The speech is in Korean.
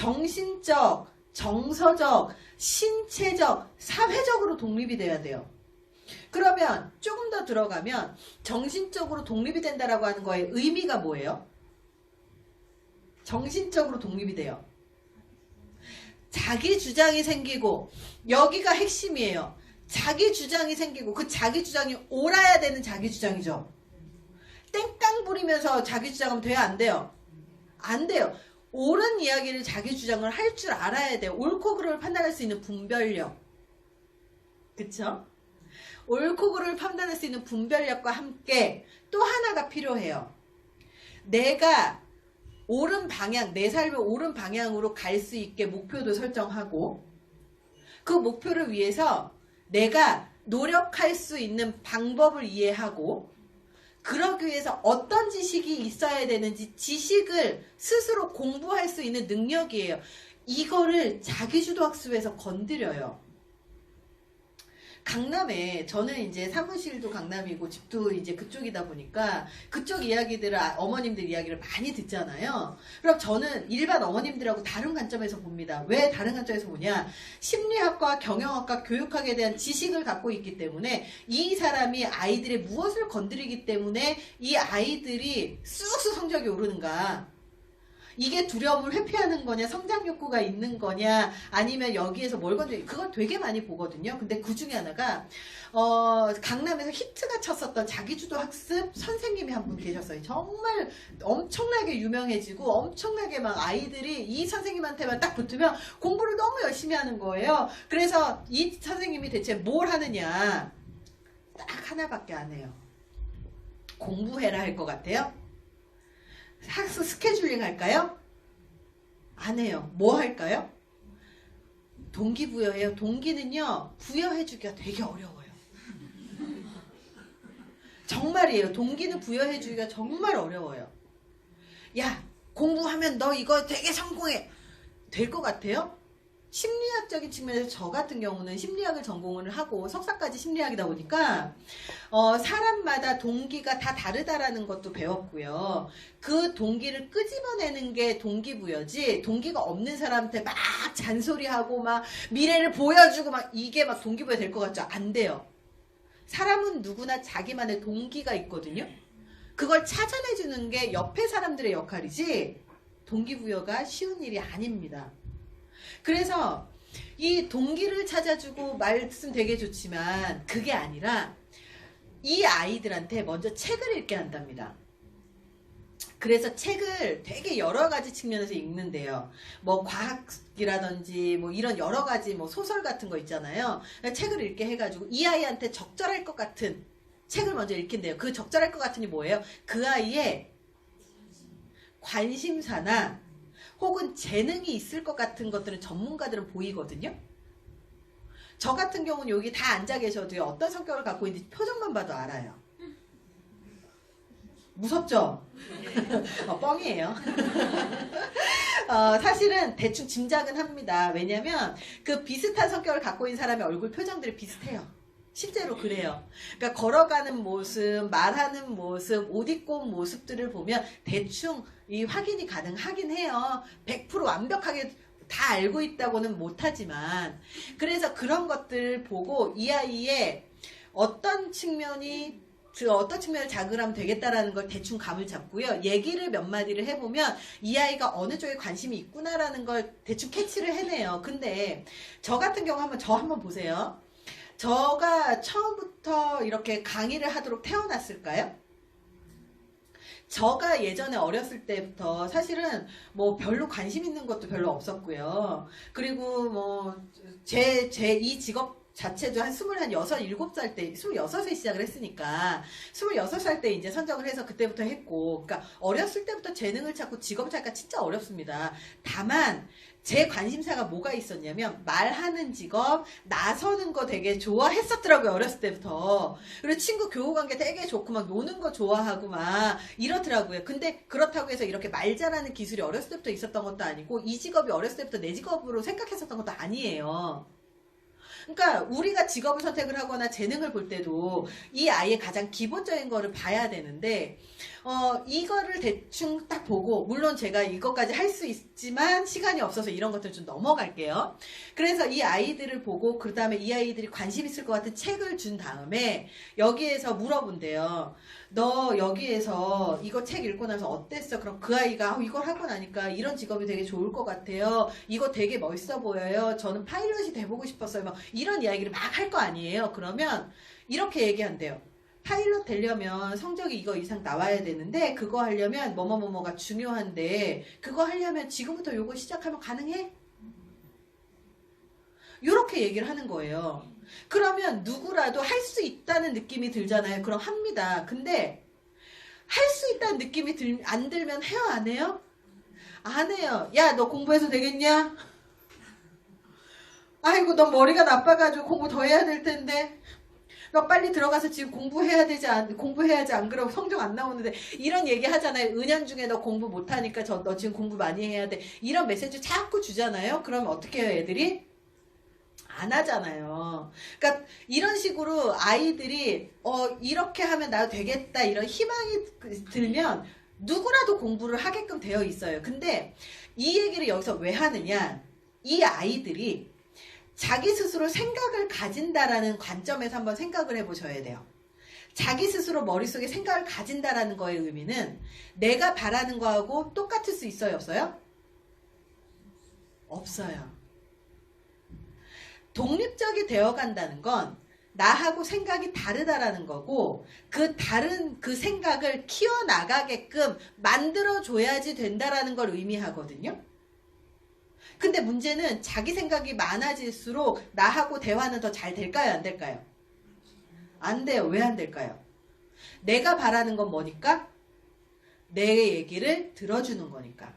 정신적, 정서적, 신체적, 사회적으로 독립이 돼야 돼요. 그러면 조금 더 들어가면 정신적으로 독립이 된다라고 하는 거의 의미가 뭐예요? 정신적으로 독립이 돼요. 자기 주장이 생기고 여기가 핵심이에요. 자기 주장이 생기고 그 자기 주장이 옳아야 되는 자기 주장이죠. 땡깡 부리면서 자기 주장하면 돼요? 안 돼요? 안 돼요. 옳은 이야기를 자기 주장을 할 줄 알아야 돼요. 옳고 그름을 판단할 수 있는 분별력. 그쵸? 옳고 그름을 판단할 수 있는 분별력과 함께 또 하나가 필요해요. 내가 옳은 방향, 내 삶의 옳은 방향으로 갈 수 있게 목표도 설정하고 그 목표를 위해서 내가 노력할 수 있는 방법을 이해하고 그러기 위해서 어떤 지식이 있어야 되는지 지식을 스스로 공부할 수 있는 능력이에요. 이거를 자기주도 학습에서 건드려요. 강남에 저는 이제 사무실도 강남이고 집도 이제 그쪽이다 보니까 그쪽 이야기들을 아- 어머님들 이야기를 많이 듣잖아요. 그럼 저는 일반 어머님들하고 다른 관점에서 봅니다. 왜 다른 관점에서 보냐? 심리학과 경영학과 교육학에 대한 지식을 갖고 있기 때문에 이 사람이 아이들의 무엇을 건드리기 때문에 이 아이들이 쑥쑥 성적이 오르는가? 이게 두려움을 회피하는 거냐, 성장 욕구가 있는 거냐, 아니면 여기에서 뭘 건드리, 그걸 되게 많이 보거든요. 근데 그 중에 하나가, 어, 강남에서 히트가 쳤었던 자기주도 학습 선생님이 한 분 계셨어요. 정말 엄청나게 유명해지고, 엄청나게 막 아이들이 이 선생님한테만 딱 붙으면 공부를 너무 열심히 하는 거예요. 그래서 이 선생님이 대체 뭘 하느냐, 딱 하나밖에 안 해요. 공부해라 할 것 같아요? 학습 스케줄링 할까요? 안 해요. 뭐 할까요? 동기부여해요. 동기는요, 부여해주기가 되게 어려워요. 정말이에요. 동기는 부여해주기가 정말 어려워요. 야, 공부하면 너 이거 되게 성공해. 될 것 같아요? 심리학적인 측면에서 저 같은 경우는 심리학을 전공을 하고 석사까지 심리학이다 보니까 어, 사람마다 동기가 다 다르다라는 것도 배웠고요. 그 동기를 끄집어내는 게 동기부여지 동기가 없는 사람한테 막 잔소리하고 막 미래를 보여주고 막 이게 막 동기부여 될 것 같죠? 안 돼요. 사람은 누구나 자기만의 동기가 있거든요. 그걸 찾아내주는 게 옆에 사람들의 역할이지 동기부여가 쉬운 일이 아닙니다. 그래서 이 동기를 찾아주고 말씀 되게 좋지만 그게 아니라 이 아이들한테 먼저 책을 읽게 한답니다. 그래서 책을 되게 여러 가지 측면에서 읽는데요. 뭐 과학이라든지 뭐 이런 여러 가지 뭐 소설 같은 거 있잖아요. 책을 읽게 해가지고 이 아이한테 적절할 것 같은 책을 먼저 읽힌대요. 그 적절할 것 같은이 뭐예요? 그 아이의 관심사나 혹은 재능이 있을 것 같은 것들은 전문가들은 보이거든요. 저 같은 경우는 여기 다 앉아 계셔도요. 어떤 성격을 갖고 있는지 표정만 봐도 알아요. 무섭죠? 어, 뻥이에요. 어, 사실은 대충 짐작은 합니다. 왜냐면 그 비슷한 성격을 갖고 있는 사람의 얼굴 표정들이 비슷해요. 실제로 그래요. 그러니까 걸어가는 모습, 말하는 모습, 옷 입고 온 모습들을 보면 대충 이 확인이 가능하긴 해요. 100% 완벽하게 다 알고 있다고는 못하지만 그래서 그런 것들을 보고 이 아이의 어떤 측면이 그 어떤 측면을 자극하면 되겠다라는 걸 대충 감을 잡고요. 얘기를 몇 마디를 해보면 이 아이가 어느 쪽에 관심이 있구나라는 걸 대충 캐치를 해내요. 근데 저 같은 경우 한번 저 한번 보세요. 저가 처음부터 이렇게 강의를 하도록 태어났을까요? 저가 예전에 어렸을 때부터 사실은 뭐 별로 관심 있는 것도 별로 없었고요. 그리고 뭐 제 제 이 직업 자체도 한 스물한 여섯 일곱 살 때, 스물여섯에 시작을 했으니까, 스물여섯 살때 이제 선정을 해서 그때부터 했고, 그러니까 어렸을 때부터 재능을 찾고 직업을 찾기가 진짜 어렵습니다. 다만, 제 관심사가 뭐가 있었냐면, 말하는 직업, 나서는 거 되게 좋아했었더라고요, 어렸을 때부터. 그리고 친구 교우 관계 되게 좋고, 막 노는 거 좋아하고, 막 이렇더라고요. 근데 그렇다고 해서 이렇게 말 잘하는 기술이 어렸을 때부터 있었던 것도 아니고, 이 직업이 어렸을 때부터 내 직업으로 생각했었던 것도 아니에요. 그러니까 우리가 직업을 선택을 하거나 재능을 볼 때도 이 아이의 가장 기본적인 거를 봐야 되는데 어, 이거를 대충 딱 보고, 물론 제가 이것까지 할 수 있지만 시간이 없어서 이런 것들 좀 넘어갈게요. 그래서 이 아이들을 보고, 그 다음에 이 아이들이 관심 있을 것 같은 책을 준 다음에 여기에서 물어본대요. 너 여기에서 이거 책 읽고 나서 어땠어? 그럼 그 아이가 어, 이걸 하고 나니까 이런 직업이 되게 좋을 것 같아요. 이거 되게 멋있어 보여요. 저는 파일럿이 돼보고 싶었어요. 막 이런 이야기를 막 할 거 아니에요. 그러면 이렇게 얘기한대요. 파일럿 되려면 성적이 이거 이상 나와야 되는데 그거 하려면 뭐뭐뭐뭐가 중요한데 그거 하려면 지금부터 요거 시작하면 가능해? 요렇게 얘기를 하는 거예요. 그러면 누구라도 할 수 있다는 느낌이 들잖아요. 그럼 합니다. 근데 할 수 있다는 느낌이 들, 안 들면 해요, 안 해요? 안 해요. 야, 너 공부해서 되겠냐? 아이고, 너 머리가 나빠가지고 공부 더 해야 될 텐데. 너 빨리 들어가서 지금 공부해야 되지 않, 공부해야지 안 그러면 성적 안 나오는데 이런 얘기 하잖아요. 은연 중에 너 공부 못 하니까 저, 너 지금 공부 많이 해야 돼. 이런 메시지 자꾸 주잖아요. 그러면 어떻게 해요, 애들이? 안 하잖아요. 그러니까 이런 식으로 아이들이 어 이렇게 하면 나도 되겠다 이런 희망이 들면 누구라도 공부를 하게끔 되어 있어요. 근데 이 얘기를 여기서 왜 하느냐? 이 아이들이 자기 스스로 생각을 가진다라는 관점에서 한번 생각을 해보셔야 돼요. 자기 스스로 머릿속에 생각을 가진다라는 거의 의미는 내가 바라는 거하고 똑같을 수 있어요, 없어요? 없어요. 독립적이 되어 간다는 건 나하고 생각이 다르다라는 거고 그 다른 그 생각을 키워나가게끔 만들어줘야지 된다라는 걸 의미하거든요. 근데 문제는 자기 생각이 많아질수록 나하고 대화는 더 잘 될까요? 안 될까요? 안 돼요. 왜 안 될까요? 내가 바라는 건 뭐니까? 내 얘기를 들어주는 거니까.